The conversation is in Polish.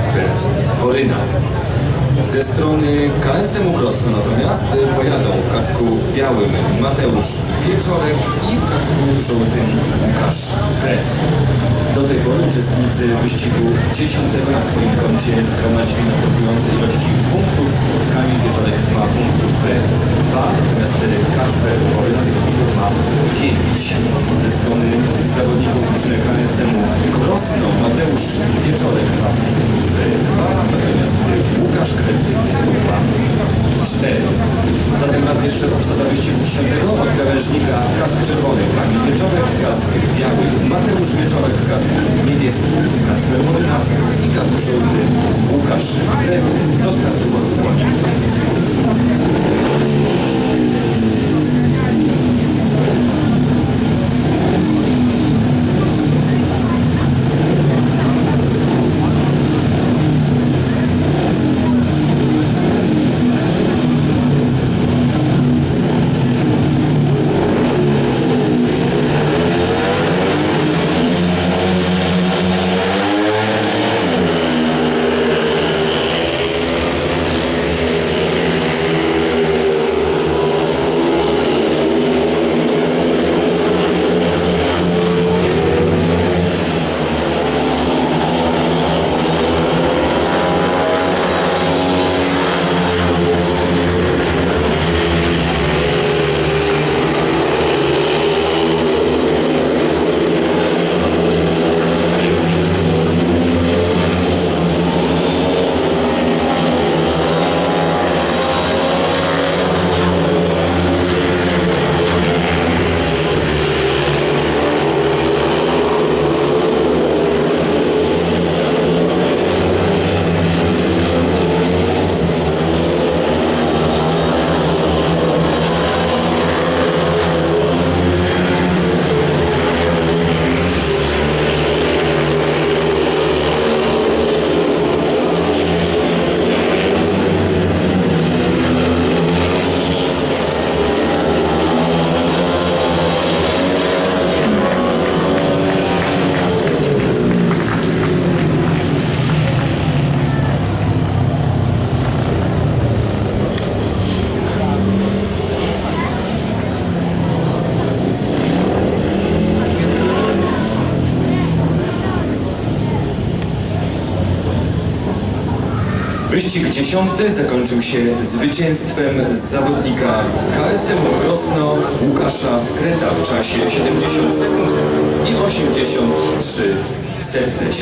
Kacper Woryna. Ze strony KSM Krosno natomiast pojadą w kasku białym Mateusz Wieczorek i w kasku żółtym Łukasz Pret. Do tej pory uczestnicy wyścigu 10 na swoim koncie zgromadzili następujące ilości punktów. Kamil Wieczorek ma punktów 2, natomiast Kacper Woryna 5. Ze strony zawodników drużyny KSM-u Krosno Mateusz Wieczorek punktów 2, natomiast Łukasz Kret tych punktów ma 4. Zatem raz jeszcze obsada wyścigu 10 od krawężnika kask czerwony Kamil Wieczorek, kask biały Mateusz Wieczorek, kask niebieski Kacper Moryna i kask żółty Łukasz Kret. Do startu. Wyścig dziesiąty zakończył się zwycięstwem zawodnika KSM Krosno Łukasza Kreta w czasie 70 sekund i 83 setne.